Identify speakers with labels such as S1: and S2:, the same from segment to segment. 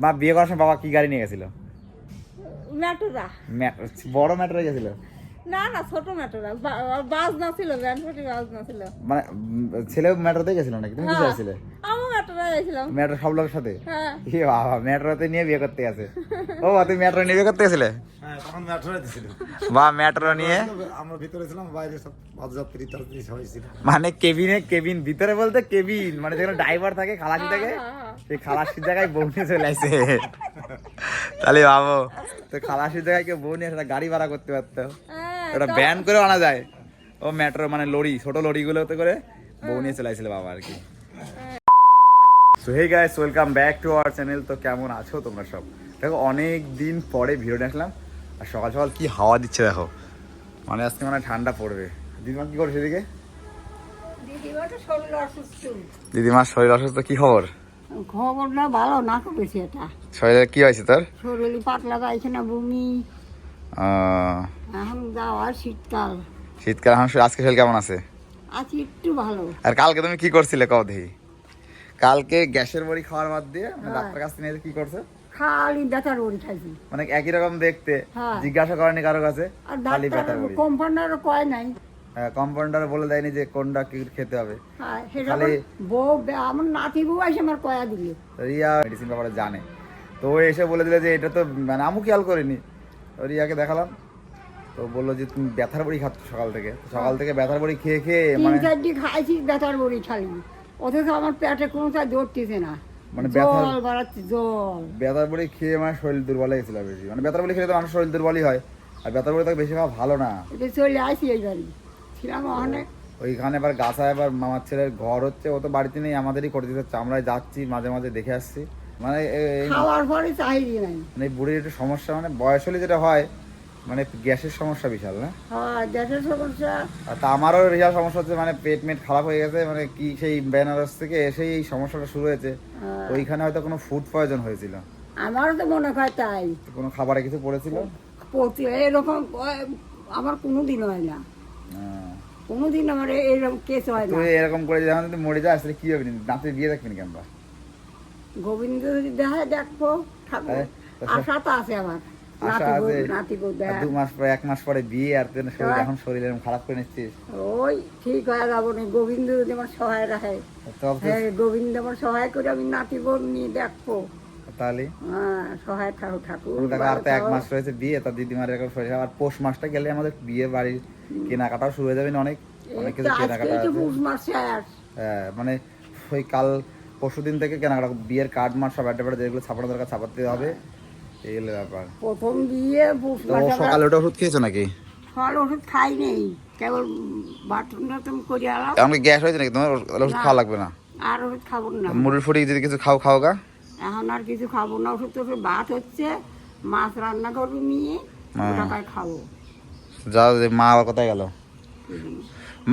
S1: মা বিয়ে করার সময় বাবা কি গাড়ি নিয়ে গেছিল?
S2: ম্যাটোরা।
S1: ম্যাট- বড় ম্যাটোরা গেছিল?
S2: না না ছোট ম্যাটোরা। বাস না ছিল ভ্যানপটি বাস না ছিল?
S1: মানে ছেলে ছেলেও গেছিল নাকি? তুমি কি
S2: হ্যাঁ।
S1: সব লোকের সাথে?
S2: হ্যাঁ।
S1: এ বাবা মেট্রোতে নিয়ে বিয়ে করতে গেছে। ও বাবা, তুমি মেট্রো নিয়ে বিয়ে করতে গেছিলে?
S3: হ্যাঁ তখন মেট্রোয় দিছিল
S1: বা মেট্রো নিয়ে?
S3: আমরা ভিতরে ছিলাম বাইরে সব পদযাত্রী তাত্রী সবাই ছিল।
S1: মানে কেবিনে কেবিন ভিতরে বলতে কেবিন। মানে যেখানে ড্রাইভার থাকে খালাসি থাকে
S2: হ্যাঁ, হ্যাঁ।
S1: সেই খালাসির জায়গায় বউ নিয়ে চলে আসে। তাহলে ভাবো তো খালাসির জায়গায় কেউ বউ নিয়ে একটা গাড়ি ভাড়া করতে পারতো। ওটা ব্যান করে আনা যায়। ও মেট্রো মানে লরি ছোট লরিগুলোতে করে বউ নিয়ে চলে আসছিল বাবা আর কি। So hey guys welcome back to our channel তো কেমন আছো তোমরা সব? দেখো অনেক দিন পরে ভিডিও আসলাম। আর সকাল সকাল কি হাওয়া দিচ্ছে দেখো। মানে আজকে মানে ঠান্ডা পড়বে। দিদিমা কি করছে
S2: অসুস্থ।
S1: দিদিমার শরীর অসুস্থ কি খবর?
S2: খবরটা ভালো না বেশি এটা
S1: শরীরে কি হয়েছে তোর?
S2: শরীর পাতলা যাইছে না বমি। এখন যাওয়া শীতকাল।
S1: শীতকাল এখন আজকে শরীর কেমন আছে?
S2: আছি একটু ভালো।
S1: আর কালকে তুমি কি করছিলে কও দেখি। কালকে গ্যাসের বড়ি খাওয়ার বাদ দিয়ে মানে ডাক্তার কাছ থেকে কি করছে?
S2: খালি ব্যথার বড়ি খাইছি।
S1: মানে একই রকম দেখতে
S2: হ্যাঁ।
S1: জিজ্ঞাসা করেনি কারও কাছে? খালি ব্যথার বড়ি।
S2: কোম্পানির কয় নাই।
S1: কম্পাউন্ডার বলে দেয়নি যে কোনটা কি খেতে হবে।
S2: হ্যাঁ,
S1: খালি-
S2: বউ আমার নাতি বউ এসে আমার কয়া দিলে।
S1: রিয়া মেডিসিন ব্যাপারে জানে। তো ও এসে বলে দিলে যে এটা তো মানে আমু খেয়াল করিনি। রিয়াকে দেখালাম। তো বলল যে তুমি ব্যথার বড়ি খাচ্ছ সকাল থেকে। সকাল থেকে ব্যথার বড়ি খেয়ে খেয়ে মানে
S2: খাইছি ব্যথার বড়ি খালি অথচ আমার পেটে কোনো তাই ধরতেছে না।
S1: মানে
S2: জল বাড়াচ্ছে জল।
S1: ব্যথার বড়ি খেয়ে মানে শরীর দুর্বল হয়ে গেছিল বেশি। মানে ব্যথার বড়ি খেলে তো মানুষ শরীর দুর্বলই হয়। আর ব্যথার বড়ি তো বেশি খাওয়া ভালো না।
S2: এটা চলে আসি এই বাড়ি। ছিলাম অনেক
S1: ওইখানে এবার গাছায় এবার মামার ছেলের ঘর হচ্ছে ও তো বাড়িতে নেই আমাদেরই করে দিতে হচ্ছে। আমরাই যাচ্ছি মাঝে মাঝে দেখে আসছি। মানে
S2: খাওয়ার পরে চাহিদি নাই।
S1: মানে বুড়ির একটু সমস্যা মানে বয়স হলে যেটা হয় মানে গ্যাসের সমস্যা বিশাল না?
S2: হ্যাঁ গ্যাসের সমস্যা।
S1: তা আমারও বিশাল সমস্যা হচ্ছে মানে পেট মেট খারাপ হয়ে গেছে মানে কি সেই বেনারস থেকে এসেই এই সমস্যাটা শুরু হয়েছে।
S2: হ্যাঁ।
S1: ওইখানে হয়তো কোনো ফুড পয়জন হয়েছিল।
S2: আমারও তো মনে হয় তাই।
S1: কোনো খাবারে কিছু পড়েছিল?
S2: এরকম আমার কোনো দিন হয় না।
S1: আহ,
S2: কোনো দিন আমার এরকম কেস হয় না।
S1: তুই এরকম করে যদি আমাদের মরে যাস তাহলে কি হবে? নাতে বিয়ে দেখবেন কেন?
S2: গোবিন্দ যদি দেখায় দেখব ঠাকুর।
S1: হ্যাঁ,
S2: আশা তো আছে আমার।
S1: আশা আছে।
S2: নাতি বউ
S1: আর
S2: দেখ।
S1: দু মাস পরে এক মাস পরে বিয়ে আর তুই শরীর
S2: হ্যাঁ।
S1: এখন শরীর এরকম খারাপ করে নিচ্ছিস।
S2: ওই ঠিক হয়ে যাব না। গোবিন্দ যদি আমার সহায় রাখে। হ্যাঁ গোবিন্দ আমার সহায় করে আমি নাতি বোন নিয়ে দেখব।
S1: তাহলে?
S2: সহায় থাকুক ঠাকুর।
S1: আর তো এক মাস রয়েছে বিয়ে তার দিদিমার এরকম শরীর। আর পৌষ মাসটা গেলে আমাদের বিয়ে বাড়ির কেনাকাটাও শুরু হয়ে যাবে অনেক? অনেক কিছু কেনাকাটা
S2: মাস
S1: হ্যাঁ, মানে ওই কাল পরশু দিন থেকে কেনাকাটা বিয়ের কার্ড মার সব যেগুলো ছাপানো দরকার ছাপাতে হবে। ব্যাপার।
S2: প্রথম বিয়ে
S1: সকালে ওটা ওষুধ খেয়েছো নাকি?
S2: ফল ওষুধ খাই নেই। কেবল বাথরুম টাথরুম করে আলাম।
S1: আমাকে গ্যাস হয়েছে নাকি? তোমার ওষুধ খাওয়া লাগবে না।
S2: আর ওষুধ খাব না।
S1: মুড়ির ফুটি যদি কিছু খাও খাও গা।
S2: এখন আর কিছু খাব না। ওষুধ তো ভাত হচ্ছে মাছ রান্না করব নিয়ে। টাকায় খাব।
S1: যা যে মা আবার কোথায় গেল?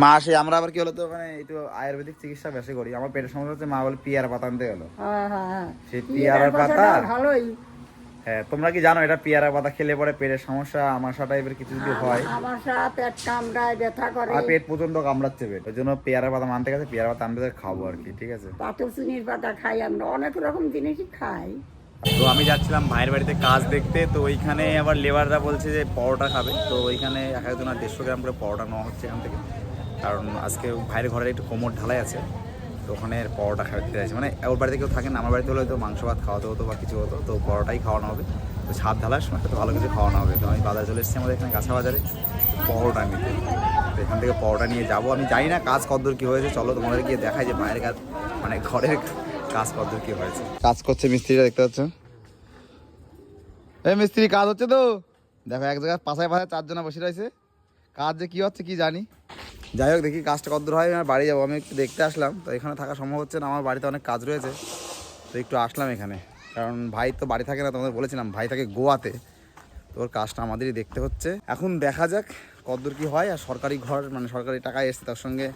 S1: মা সে আমরা আবার কি হলো তো মানে একটু আয়ুর্বেদিক চিকিৎসা বেশি করি। আমার পেটের সমস্যা হচ্ছে মা বলে পিয়ারা পাতা আনতে গেলো।
S2: হ্যাঁ হ্যাঁ হ্যাঁ।
S1: সেই
S2: পেয়ারার
S1: পাতা?
S2: ভালোই।
S1: হ্যাঁ তোমরা কি জানো এটা পেয়ারা পাতা খেলে পরে পেটের সমস্যা আমাশা টাইপের কিছু যদি হয়
S2: আমার সারা পেট কামড়ায় ব্যথা করে।
S1: আর পেট প্রচণ্ড কামড়াচ্ছে পেট। ওই জন্য পেয়ারা পাতা মানতে গেছে পেয়ারা পাতা আনতে গেছে খাব আর কি ঠিক আছে?
S2: পাথর চিনির পাতা খাই আমরা অনেক রকম জিনিসই খাই।
S1: তো আমি যাচ্ছিলাম ভাইয়ের বাড়িতে কাজ দেখতে তো ওইখানে আবার লেবাররা বলছে যে পরোটা খাবে। তো ওইখানে এক একজনের দেড়শো গ্রাম করে পরোটা নেওয়া হচ্ছে এখান থেকে। কারণ আজকে ভাইয়ের ঘরে একটু কোমর ঢালাই আছে। তো ওখানে পরোটা খাওয়াতে আছে মানে ওর বাড়িতে কেউ থাকেন আমার বাড়িতে হলে হয়তো মাংস ভাত খাওয়াতে হতো বা কিছু হতো, তো পরোটাই খাওয়ানো হবে। তো ছাদ ঢালার সময় তো ভালো কিছু খাওয়ানো হবে। তো আমি বাজার চলে এসেছি আমাদের এখানে কাঁচা বাজারে পরোটা নিতে। তো এখান থেকে পরোটা নিয়ে যাব। আমি জানি না কাজ কদ্দূর কী হয়েছে, চলো তোমাদের গিয়ে দেখাই যে মায়ের কাজ মানে ঘরের কাজ কদ্দূর কী হয়েছে। কাজ করছে মিস্ত্রিরা, দেখতে পাচ্ছ? এই মিস্ত্রি, কাজ হচ্ছে তো। দেখো এক জায়গায় পাশায় পাশায় চারজনা বসে রয়েছে। কাজ যে কী হচ্ছে কি জানি। যাই হোক, দেখি কাজটা কদ্দূর হয়। আমি বাড়ি যাব, আমি একটু দেখতে আসলাম। তো এখানে থাকা সম্ভব হচ্ছে না, আমার বাড়িতে অনেক কাজ রয়েছে। তো একটু আসলাম এখানে। কারণ ভাই তো বাড়ি থাকে না, তোমাদের বলেছিলাম, ভাই থাকে গোয়াতে। তো ওর কাজটা আমাদেরই দেখতে হচ্ছে। এখন দেখা যাক কদ্দূর কি হয়, আর সরকারি ঘর মানে সরকারি টাকায় এসছে, তার সঙ্গে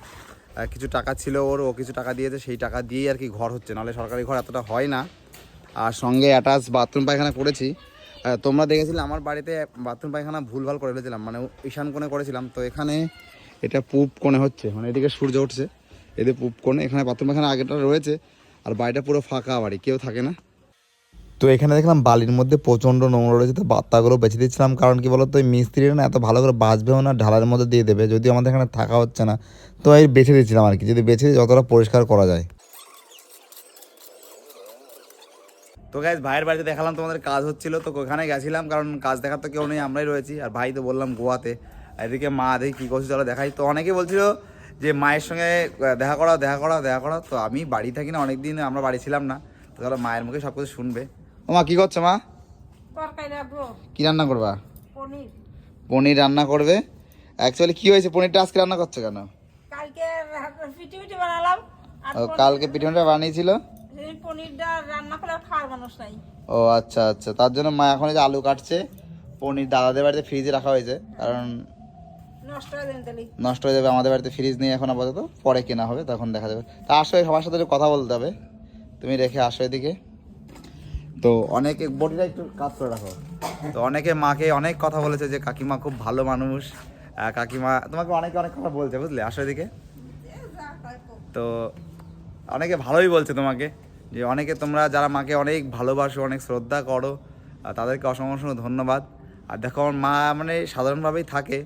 S1: কিছু টাকা ছিল ওর, ও কিছু টাকা দিয়েছে, সেই টাকা দিয়েই আর কি ঘর হচ্ছে। নাহলে সরকারি ঘর এতটা হয় না। আর সঙ্গে অ্যাটাচ বাথরুম পায়খানা করেছি। তোমরা দেখেছিলে, আমার বাড়িতে বাথরুম পায়খানা ভুলভাল করে ফেলেছিলাম। মানে ঈশান কোণে করেছিলাম। তো এখানে এটা পূব কোণে হচ্ছে মানে এদিকে সূর্য উঠছে এদের পূব কোণে এখানে বাথরুম পায়খানা আগেটা রয়েছে আর বাড়িটা পুরো ফাঁকা বাড়ি কেউ থাকে না। তো এখানে দেখলাম বালির মধ্যে প্রচণ্ড নোংরা রয়েছে তো বাত্তাগুলো বেছে দিচ্ছিলাম কারণ কি বলতো ওই মিস্ত্রিরা না এত ভালো করে বাঁচবেও না ঢালার মধ্যে দিয়ে দেবে যদি আমাদের এখানে থাকা হচ্ছে না। তো এই বেছে দিচ্ছিলাম আর কি যদি বেছে দিই যতটা পরিষ্কার করা যায়। তো গাইজ ভাইয়ের বাড়িতে দেখালাম তোমাদের কাজ হচ্ছিল তো ওখানে গেছিলাম কারণ কাজ দেখার তো কেউ নেই আমরাই রয়েছি আর ভাই তো বললাম গোয়াতে। এদিকে মা দেখি কী করছে চলো দেখাই। তো অনেকে বলছিল যে মায়ের সঙ্গে দেখা করাও দেখা করাও দেখা করাও। তো আমি বাড়ি থাকি না অনেকদিন আমরা বাড়ি ছিলাম না। তো চলো মায়ের মুখে সব কিছু শুনবে। ও মা কী করছ মা? কী রান্না করবা?
S4: পনির।
S1: রান্না করবে। অ্যাকচুয়ালি কী হয়েছে? পনিরটা আজকে রান্না করছ কেন?
S4: কালকে বানালাম।
S1: কালকে পিঠনটা বানিয়েছিল?
S4: পনিরটা রান্না করে খাওয়ার মানুষ নাই।
S1: ও আচ্ছা আচ্ছা। তার জন্য মা এখন এই যে আলু কাটছে। পনির দাদাদের বাড়িতে ফ্রিজে রাখা হয়েছে। কারণ
S4: নষ্ট হয়ে
S1: যাবে আমাদের বাড়িতে ফ্রিজ নেই এখন আপাতত। পরে কেনা হবে, তখন দেখা যাবে। তা আসো সবার সাথে কথা বলতে হবে। তুমি রেখে আসো এদিকে। তো অনেকে, বডিটা একটু কাজ করে রাখো। তো অনেকে মাকে অনেক কথা বলেছে যে, কাকিমা খুব ভালো মানুষ। কাকিমা, তোমাকে অনেকে অনেক কথা বলছে, বুঝলে? আসো এদিকে। তো অনেকে ভালোই বলছে তোমাকে, যে অনেকে তোমরা যারা মাকে অনেক ভালোবাসো, অনেক শ্রদ্ধা করো তাদেরকে অসংখ্য অসংখ্য ধন্যবাদ। আর দেখো, আমার মা মানে সাধারণভাবেই থাকে।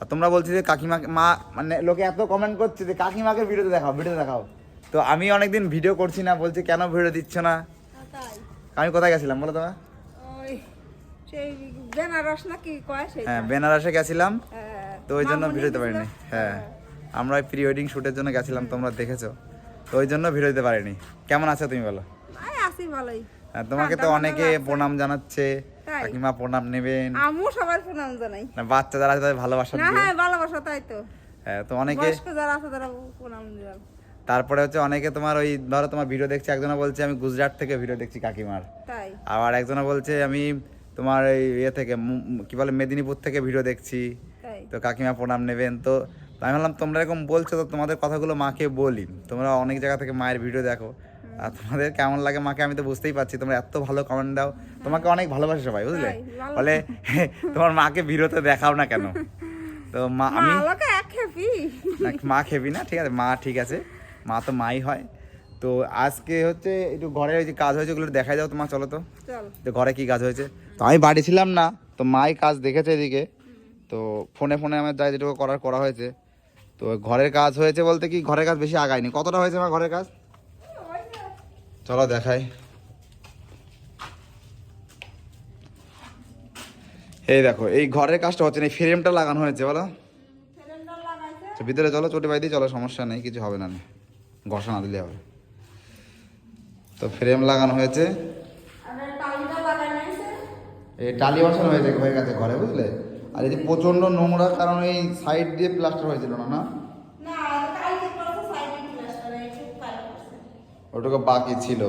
S1: আর তোমরা বলছি যে কাকিমাকে মা মানে লোকে এত কমেন্ট করছে যে কাকিমাকে ভিডিওতে দেখাও ভিডিওতে দেখাও। তো আমি অনেকদিন ভিডিও করছি না বলছি কেন ভিডিও দিচ্ছ না? আমি কোথায় গেছিলাম বলো তোমার
S4: বেনারস না কি কয়
S1: হ্যাঁ বেনারসে গেছিলাম। তো ওই জন্য ভিডিও দিতে পারিনি। হ্যাঁ আমরা প্রি ওয়েডিং শ্যুটের জন্য গেছিলাম তোমরা দেখেছ। তো ওই জন্য ভিডিও দিতে পারিনি। কেমন আছো তুমি বলো?
S4: আছি ভালোই।
S1: হ্যাঁ, তোমাকে তো অনেকে প্রণাম জানাচ্ছে? কাকিমা প্রণাম নেবেন।
S4: আমিও সবার প্রণাম জানাই।
S1: না বাচ্চা যারা আছে তাদের ভালোবাসা
S4: না হ্যাঁ ভালোবাসা তাই তো।
S1: হ্যাঁ তো অনেকে
S4: যারা আছে তারা প্রণাম
S1: তারপরে হচ্ছে অনেকে তোমার ওই ধরো তোমার ভিডিও দেখছে একজনা বলছে আমি গুজরাট থেকে ভিডিও দেখছি কাকিমার।
S4: তাই।
S1: আবার একজনা বলছে আমি তোমার এই ইয়ে থেকে কি বলে মেদিনীপুর থেকে ভিডিও দেখছি। তো কাকিমা প্রণাম নেবেন। তো আমি ভাবলাম তোমরা এরকম বলছো তো তোমাদের কথাগুলো মাকে বলি। তোমরা অনেক জায়গা থেকে মায়ের ভিডিও দেখো। আর তোমাদের কেমন লাগে মাকে আমি তো বুঝতেই পারছি তোমরা এত ভালো কমেন্ট দাও। তোমাকে অনেক ভালোবাসে সবাই বুঝলে। বলে তোমার মাকে ভিডিওতে দেখাও না কেন? তো মা আমি মা খেবি না ঠিক আছে মা ঠিক আছে মা তো মাই হয়। তো আজকে হচ্ছে একটু ঘরে ওই যে কাজ হয়েছে ওগুলো দেখা যাও তোমার চলো তো। তো ঘরে কি কাজ হয়েছে? তো আমি বাড়ি ছিলাম না তো মাই কাজ দেখেছে এদিকে। তো ফোনে ফোনে আমার যা যেটুকু করার করা হয়েছে। তো ঘরের কাজ হয়েছে বলতে কি ঘরের কাজ বেশি আগায়নি। কতটা হয়েছে আমার ঘরের কাজ? চলো দেখাই। এই দেখো এই ঘরের কাজটা হচ্ছে না এই ফ্রেমটা লাগানো হয়েছে বলো। তো ভিতরে চলো চটি বাই দিয়ে চলো সমস্যা নেই কিছু হবে না ঘষা না দিলে হবে। তো ফ্রেম লাগানো হয়েছে।
S4: এই
S1: টালি বসানো হয়েছে হয়ে গেছে ঘরে বুঝলে? আর এই যে প্রচণ্ড নোংরা কারণ এই সাইড দিয়ে প্লাস্টার হয়েছিল না না
S4: কালকে করছে সাইডে প্লাস্টার একটু কাজ করছে
S1: ওটুকু বাকি ছিল।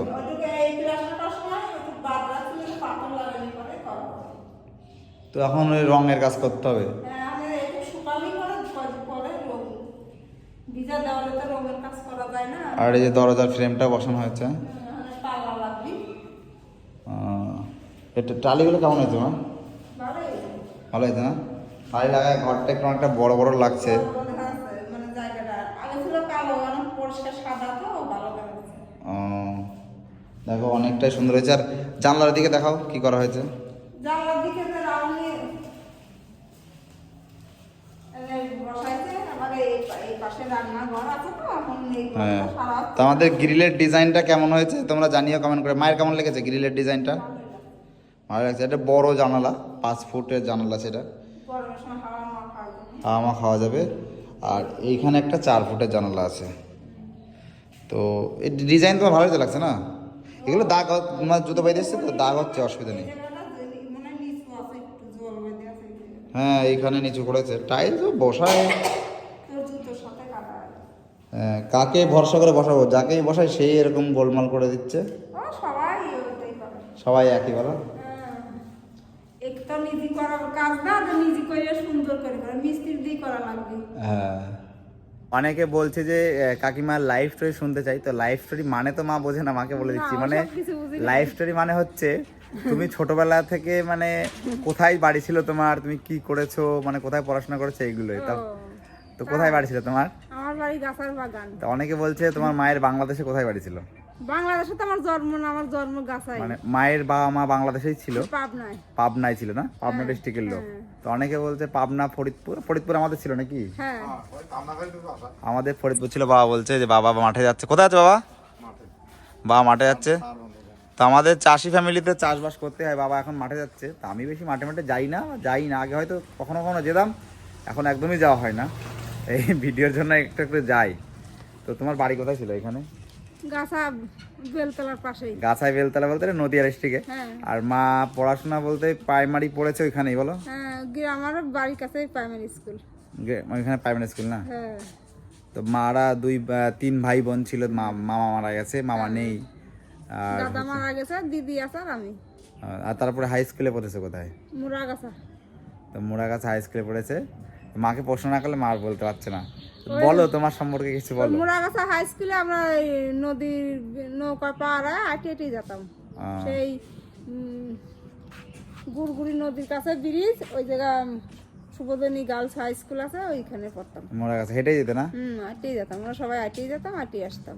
S1: তো এখন ওই রঙের কাজ করতে হবে।
S4: হ্যাঁ
S1: আর এই যে দরজার ফ্রেমটা বসানো হয়েছে।
S4: লাগবি।
S1: আহ, এটা টালিগুলো কেমন হয়েছে মা? ভালো হয়েছে না? টালি লাগায় ঘরটা একটু অনেকটা বড় বড় লাগছে
S4: বড় দেখা যাচ্ছে, মানে জায়গাটা আগে ছিল কালো এখন পরিষ্কার সাদা তো ভালো দেখাচ্ছে
S1: আহ, দেখো অনেকটাই সুন্দর হয়েছে। আর জানলার দিকে দেখাও কি করা হয়েছে?
S4: জানলার দিকে তো
S1: হ্যাঁ। আমাদের গ্রিলের ডিজাইনটা কেমন হয়েছে তোমরা জানিও কমেন্ট করে। মায়ের কেমন লেগেছে গ্রিলের ডিজাইনটা? ভালো লাগছে। এটা বড় জানালা পাঁচ ফুটের জানালা সেটা।
S4: হাওয়া
S1: খাওয়া যাবে। আর এইখানে একটা চার ফুটের জানালা আছে। তো এই ডিজাইন তোমার ভালোই তো লাগছে না? এগুলো দাগ তোমার জুতো বাইরে এসছে তো দাগ হচ্ছে অসুবিধা নেই।
S4: মনে হয়
S1: এইখানে নিচু করেছে। টাইল তো বসায়। হ্যাঁ, কাকে ভরসা করে বসাবো? যাকেই বসায় সেই এরকম গোলমাল করে দিচ্ছে।
S4: সবাই
S1: একই বলো।
S4: তো নিজে করার কাজ না নিজে করে সুন্দর করে করে মিস্ত্রি দিয়ে করা লাগবে।
S1: হ্যাঁ। অনেকে বলছে যে কাকিমার লাইফ স্টোরি শুনতে চাই। তো লাইফ স্টোরি মানে তো মা বোঝে না মাকে বলে দিচ্ছি। মানে। লাইফ স্টোরি মানে হচ্ছে তুমি ছোটবেলা থেকে মানে কোথায় বাড়ি ছিল তোমার তুমি কি করেছ মানে কোথায় পড়াশোনা করেছ এইগুলো তা তো কোথায় বাড়ি ছিল তোমার?
S4: আমার বাড়ি গাছার বাগান।
S1: তো অনেকে বলছে তোমার মায়ের বাংলাদেশে কোথায় বাড়ি ছিল?
S4: বাংলাদেশে তো আমার জন্ম না আমার জন্ম গাছাই।
S1: মানে মায়ের বাবা মা বাংলাদেশেই ছিল?
S4: পাবনায়।
S1: পাবনায় ছিল না? পাবনা ডিস্ট্রিক্টের লোক। তো অনেকে বলছে পাবনা ফরিদপুর। ফরিদপুর আমাদের ছিল নাকি?
S4: হ্যাঁ।
S1: আমাদের ফরিদপুর ছিল বাবা বলছে যে বাবা মাঠে যাচ্ছে। কোথায় আছে বাবা? বাবা মাঠে যাচ্ছে। তো আমাদের চাষি ফ্যামিলিতে চাষবাস করতে হয় বাবা এখন মাঠে যাচ্ছে। তো আমি বেশি মাঠে মাঠে যাই না যাই না। আগে হয়তো কখনো কখনো যেতাম এখন একদমই যাওয়া হয় না। এই ভিডিওর জন্য একটু একটু যাই। তো তোমার বাড়ি কোথায় ছিল এখানে?
S4: গাছা বেলতলার পাশেই।
S1: গাছাই বেলতলা বলতে নদিয়া ডিস্ট্রিক্টে
S4: হ্যাঁ।
S1: আর মা পড়াশোনা বলতে প্রাইমারি পড়েছে ওইখানেই বলো?
S4: হ্যাঁ আমার বাড়ির কাছেই প্রাইমারি স্কুল।
S1: ওইখানে প্রাইমারি স্কুল না?
S4: হ্যাঁ।
S1: তো মারা দুই তিন ভাই বোন ছিল মামা মারা গেছে মামা নেই। আর
S4: দাদা মারা গেছে দিদি আছে আর আমি।
S1: আর তারপরে হাই স্কুলে পড়েছে কোথায়?
S4: মুরা গাছা
S1: তো মোড়াগাছ হাই স্কুলে পড়েছে। মাকে প্রশ্ন না করলে মা আর বলতে পারছে না। বলো তোমার সম্পর্কে কিছু বলো।
S4: মুরা গাছা হাই স্কুলে আমরা নদীর নৌকা পাড়া আটে আটে যেতাম সেই গুড়গুড়ি নদীর কাছে ব্রিজ ওই জায়গা সুবোধনী গার্লস হাই স্কুল আছে ওইখানে পড়তাম।
S1: মোড়াগাছ হেঁটেই যেতে না?
S4: হুম আটেই যেতাম। আমরা সবাই আটেই যেতাম আটেই আসতাম।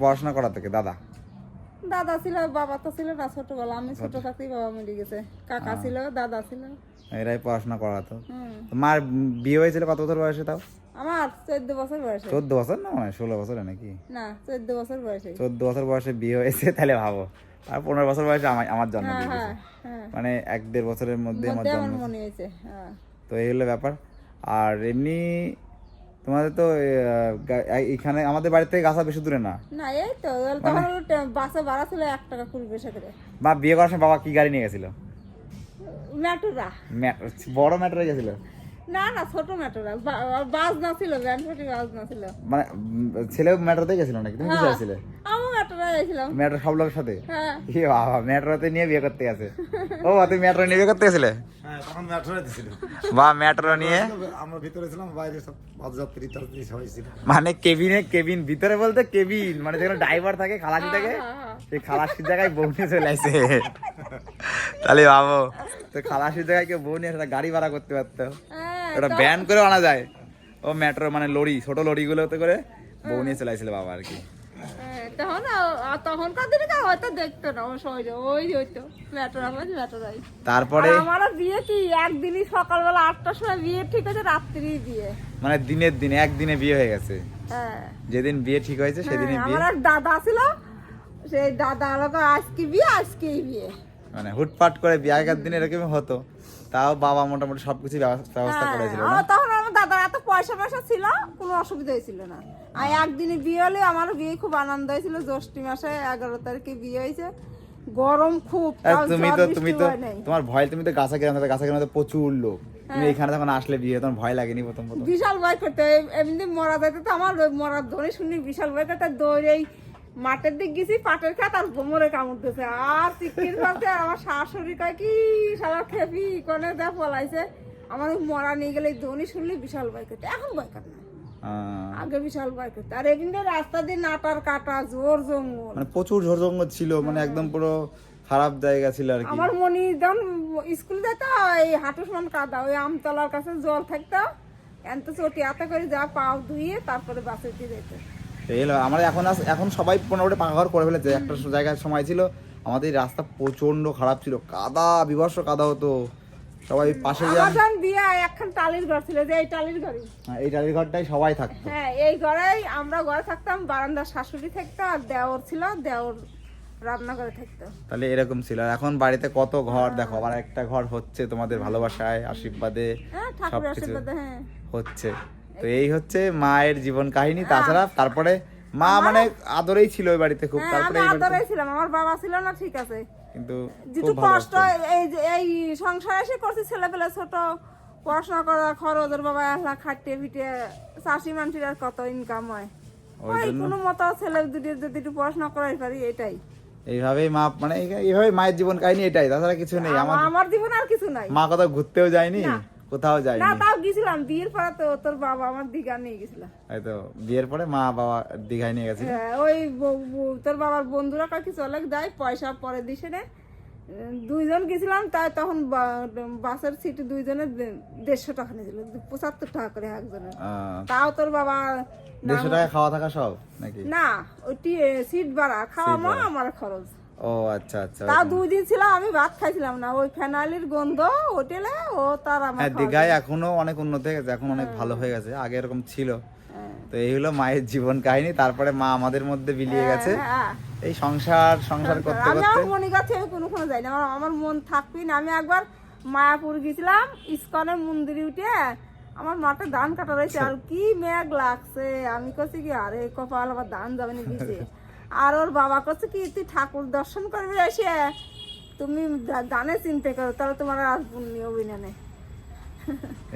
S1: পড়াশোনা করা থেকে দাদা?
S4: দাদা ছিল বাবা তো ছিল না ছোটবেলা। আমি ছোট থাকতেই বাবা মরে গেছে। কাকা ছিল দাদা ছিল।
S1: এরাই পড়াশোনা করাতো। মার বিয়ে হয়েছিল কত বছর বয়সে তাও?
S4: আমার চোদ্দ বছর বয়সে।
S1: চোদ্দ বছর না মানে ষোলো বছরে নাকি?
S4: না চোদ্দ বছর বয়সে।
S1: চোদ্দ বছর বয়সে বিয়ে হয়েছে তাহলে ভাবো। আর পনেরো বছর বয়সে আমার আমার জন্ম
S4: হ্যাঁ হ্যাঁ হ্যাঁ।
S1: মানে এক দেড় বছরের মধ্যে আমার জন্ম
S4: মনে হয়েছে হ্যাঁ।
S1: তো এই হলো ব্যাপার। আর এমনি তোমাদের তো এখানে আমাদের বাড়ি থেকে গাছা বেশি দূরে না?
S4: না এই তো তখন বাসে ভাড়া ছিল এক টাকা কুড়ি পয়সা করে।
S1: বা বিয়ে করার সময় বাবা কি গাড়ি নিয়ে গেছিল?
S4: ম্যাটুরা।
S1: ম্যা- বড় ম্যাটারে গেছিল?
S4: না না ছোট ম্যাটুরা। বাস না ছিল ছিল।
S1: মানে ছেলে ম্যাটারতে গেছিল নাকি? তুমি ছিলে
S4: আমি ম্যাটুরা গেছিলাম।
S1: ম্যাটার সব লোকের সাথে?
S4: হ্যাঁ।
S1: এ বাবা ম্যাটারতে নিয়ে বিয়ে করতে গেছে। ও তুমি ম্যাটার নিয়ে বিয়ে করতে গেছিলে?
S3: হ্যাঁ তখন ম্যাট্রোয় দিছিল
S1: বা ম্যাটার নিয়ে?
S3: আমরা ভিতরে ছিলাম বাইরে সব বাদযাত্রী টাত্রী সবাই ছিল।
S1: মানে কেবিনে কেবিন ভিতরে বলতে কেবিন। মানে যেখানে ড্রাইভার থাকে খালাসি থাকে
S4: হ্যাঁ, হ্যাঁ।
S1: সেই খালাসির জায়গায় বউ নিয়ে চলে আসে। তাহলে ভাবো তো খালাসির জায়গায় কেউ বউ নিয়ে সেটা গাড়ি ভাড়া করতে পারতো।
S4: হ্যাঁ,
S1: ওটা ব্যান করে আনা যায়। ও মেট্রো মানে লরি ছোট লরিগুলোতে করে বউ নিয়ে চলে আসছিল বাবা আর কি।
S4: হ্যাঁ, তখন তখনকার দিনে কেউ হয়তো দেখতো না ওই সহজে ওই হইতো ম্যাটুরা ম্যাটুরাই
S1: তারপরে?
S4: আমারও বিয়ে কি একদিনই সকালবেলা আটটার সময় বিয়ে ঠিক রাত্রি বিয়ে।
S1: মানে দিনের দিনে একদিনে বিয়ে হয়ে গেছে।
S4: হ্যাঁ।
S1: যেদিন বিয়ে ঠিক হয়েছে সেদিনই
S4: হ্যাঁ,
S1: বিয়ে।
S4: আমার এক দাদা ছিল সেই দাদা আজকে বিয়ে আজকেই বিয়ে।
S1: মানে হুটপাট করে বিয়ে আগের দিন এরকমই হতো। তাও বাবা মোটামুটি সবকিছু ব্যবস্থা
S4: হ্যাঁ,
S1: করেছিল
S4: তখন আমার দাদার এত পয়সা পয়সা ছিল কোনো অসুবিধা হয়েছিল না। আর একদিনে বিয়ে হলে আমার বিয়ে খুব আনন্দ হয়েছিল জ্যৈষ্ঠী মাসে এগারো তারিখে বিয়ে হয়েছে। গরম খুব
S1: তুমি তো তুমি তো তোমার ভয় তুমি তো গাছা গ্রামে গাছা গ্রামে প্রচুর লোক। তুমি
S4: হ্যাঁ।
S1: এখানে তখন আসলে বিয়ে তোমার ভয় লাগেনি প্রথম প্রথম?
S4: বিশাল ভয় করতে এমনি মরা যাইতে তো আমার মরার ধ্বনি শুনি বিশাল ভয় করতে দৌড়েই মাঠের দিক গেছি পাটের খাত আর গোমরে কামড় দিয়েছে আর চিকির ফেলতে আর আমার শাশুড়ি কয় কি সারা খেপি কোনে দেখ পলাইছে? আমার মরা নিয়ে গেলে ধ্বনি শুনলে বিশাল ভয় করতে এখন ভয় করে না আগে বিশাল ভয় করতে আর এদিন তো রাস্তা দিয়ে নাটার কাটা জোর জঙ্গল।
S1: মানে প্রচুর ঝড় জঙ্গল ছিল মানে একদম পুরো খারাপ জায়গা ছিল আর কি।
S4: আমার মনি যখন স্কুল যেত এই হাঁটু সমান কাদা ওই আমতলার কাছে জল থাকতো। এত চটি হাতে করে যা পাও ধুয়ে তারপরে বাসে দিয়ে যেত।
S1: এই হলো আমার এখন এখন সবাই মোটামুটি পাকা ঘর করে ফেলেছে একটা জায়গায় সময় ছিল আমাদের রাস্তা প্রচণ্ড খারাপ ছিল কাদা বিভর্ষ কাদা হতো সবাই পাশে যে
S4: আমার যখন একখান টালির ঘর ছিল যে এই টালির ঘরে
S1: হ্যাঁ, এই টালির ঘরটাই সবাই থাকতো।
S4: হ্যাঁ এই ঘরেই আমরা ঘরে থাকতাম বারান্দার শাশুড়ি থাকতো আর দেওর ছিল দেওর রান্না করে থাকতো।
S1: তাহলে এরকম ছিল। আর এখন বাড়িতে কত ঘর দেখো আবার একটা ঘর হচ্ছে তোমাদের ভালোবাসায় আশীর্বাদে
S4: হ্যাঁ ঠাকুরের আশীর্বাদে হ্যাঁ।
S1: হচ্ছে। তো এই হচ্ছে মায়ের জীবন কাহিনী তাছাড়া তারপরে মা মানে আদরেই ছিল ওই বাড়িতে খুব
S4: হ্যাঁ
S1: তারপরে
S4: আমি
S1: এই
S4: ছিলাম আমার বাবা ছিল না ঠিক আছে।
S1: কিন্তু
S4: যেটু কষ্ট এই এই সংসারে এসে করছি ছোট পড়াশোনা করা বাবা ফিটিয়ে চাষি মানুষের আর কত ইনকাম হয়।
S1: ওই
S4: কোনো মতো ছেলে দুটি যদি একটু পড়াশোনা করাই পারি এটাই।
S1: এইভাবেই মা মানে এইভাবে মায়ের জীবন কাহিনী এটাই তাছাড়া কিছু নেই আমার
S4: আমার- জীবনে আর কিছু নাই।
S1: মা কোথাও ঘুরতেও যায়নি?
S4: না।
S1: কোথাও যায়নি।
S4: না তাও গেছিলাম বিয়ের পরে তো তোর বাবা আমার দিঘা নিয়ে গেছিল।
S1: হয়তো বিয়ের পরে মা বাবা দীঘায় নিয়ে গেছিল।
S4: হ্যাঁ, ওই তোর বাবার বন্ধুরা কাকি চলে দেয় পয়সা পরে দিছে রে দুইজন গেছিলাম তাই তখন বাসের সিট দুইজনের দেড়শো টাকা নিয়েছিল পঁচাত্তর টাকা করে একজনের। তাও তোর বাবা
S1: দেড়শো টাকা খাওয়া থাকা সব নাকি?
S4: না ওইটি সিট ভাড়া খাওয়া মা আমার খরচ।
S1: ও আচ্ছা আচ্ছা
S4: তাও দুই দিন ছিলাম আমি ভাত খাইছিলাম না। ওই ফেনালির গন্ধ হোটেলে ও তার আমার
S1: হ্যাঁ দীঘায় এখনও অনেক উন্নত হয়ে গেছে এখন অনেক ভালো হয়ে। গেছে আগে এরকম ছিল।
S4: হ্যাঁ।
S1: তো এই হলো মায়ের জীবন কাহিনী তারপরে মা আমাদের মধ্যে বিলিয়ে গেছে।
S4: হ্যাঁ।
S1: এই সংসার সংসার করতে
S4: আমি
S1: করতে।
S4: আমার মনিকা থেকে কোনো কোনো যাই না আমার আমার মন থাকবি না। আমি একবার মায়াপুর গেছিলাম ইস্কনের মন্দিরে উঠে আমার মাঠে ধান কাটা রয়েছে আর কি মেঘ লাগছে। আমি করছি কি আরে কপাল আবার ধান যাবে না আর ওর বাবা করছে কি তুই ঠাকুর দর্শন করবি এসে তুমি গানে চিনতে করো তাহলে তোমার আর পুণ্য হবে না নে।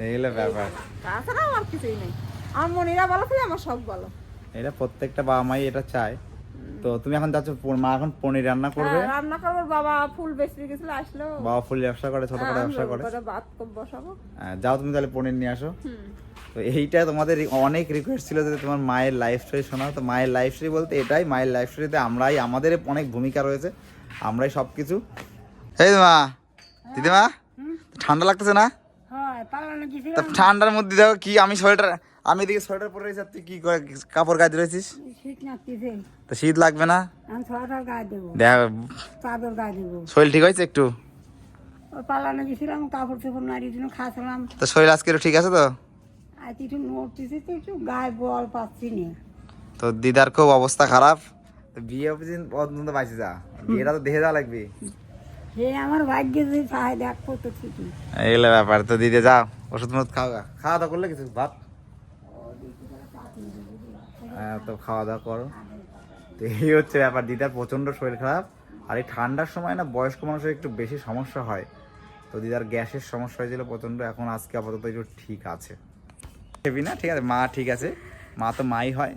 S1: এই হলো ব্যাপার।
S4: তাছাড়া আমার কিছুই নেই। আমার মনিরা ভালো থাকে আমার সব ভালো।
S1: এটা প্রত্যেকটা বাবা মাই এটা চায়। তো তুমি এখন যাচ্ছ মা এখন পনির রান্না করবে?
S4: হ্যাঁ, রান্না করব বাবা ফুল বেচতে গেছিল আসলো।
S1: বাবা ফুল ব্যবসা করে ছোট করে ব্যবসা করে।
S4: ভাত বসাবো।
S1: হ্যাঁ, যাও তুমি তাহলে পনির নিয়ে আসো। তো এইটা তোমাদের অনেক রিকোয়েস্ট ছিল যে তোমার মায়ের লাইফ স্টোরি শোনাও। তো মায়ের লাইফ স্টোরি বলতে এটাই মায়ের লাইফ স্টোরিতে আমরাই আমাদের অনেক ভূমিকা রয়েছে আমরাই সব কিছু এই মা দিদিমা ঠান্ডা লাগতেছে না? তা ঠান্ডার মধ্যে দেখো কি আমি সোয়েটার আমি এদিকে সোয়েটার পরে রয়েছি তুই কি কাপড় গায়ে রয়েছিস? তো শীত লাগবে না? দেখ শরীর ঠিক হয়েছে একটু?
S4: পালানো গেছিলাম কাপড় চোপড় নাড়িয়ে দিন খাচ্ছিলাম
S1: তো শরীর আজকে ঠিক আছে তো?
S4: একটু নড়তেছে তো একটু গায়ে বল পাচ্ছি না।
S1: তো দিদার খুব অবস্থা খারাপ। বিয়ে পর্যন্ত বাঁচে যা। বিয়েটা তো দেখে যাওয়া লাগবে।
S4: সে আমার ভাগ্যে যে চাই দেখব তো ঠিকই।
S1: এইগুলো ব্যাপার। তো দিতে যাও ওষুধ মষুধ খাও গা। খাওয়া দাওয়া করলে কিছু? ভাত? হ্যাঁ তো খাওয়া দাওয়া করো। তো এই হচ্ছে ব্যাপার। দিদার প্রচণ্ড শরীর খারাপ। আর এই ঠান্ডার সময় না বয়স্ক মানুষের একটু বেশি সমস্যা হয়। তো দিদার গ্যাসের সমস্যা হয়েছিল প্রচণ্ড। এখন আজকে আপাতত একটু ঠিক আছে। না? ঠিক আছে মা ঠিক আছে। মা তো মাই হয়।